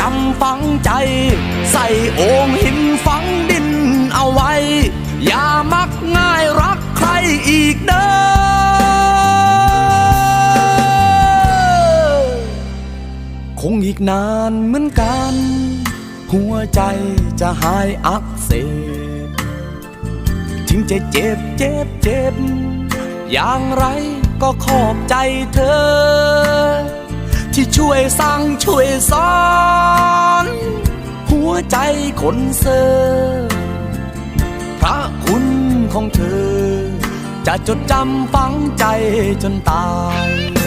จำฝังใจ ใส่โอ่งหินฝังดินเอาไว้ อย่ามักง่ายรักใครอีกเด้อคงอีกนานเหมือนกัน หัวใจจะหายอักเสบถึงจะเจ็บเจ็บเจ็บ อย่างไรก็ขอบใจเธอ ที่ช่วยสั่งช่วยสอน ใจคนเซอร์พระคุณของเธอ จะจดจำฝังใจจนตาย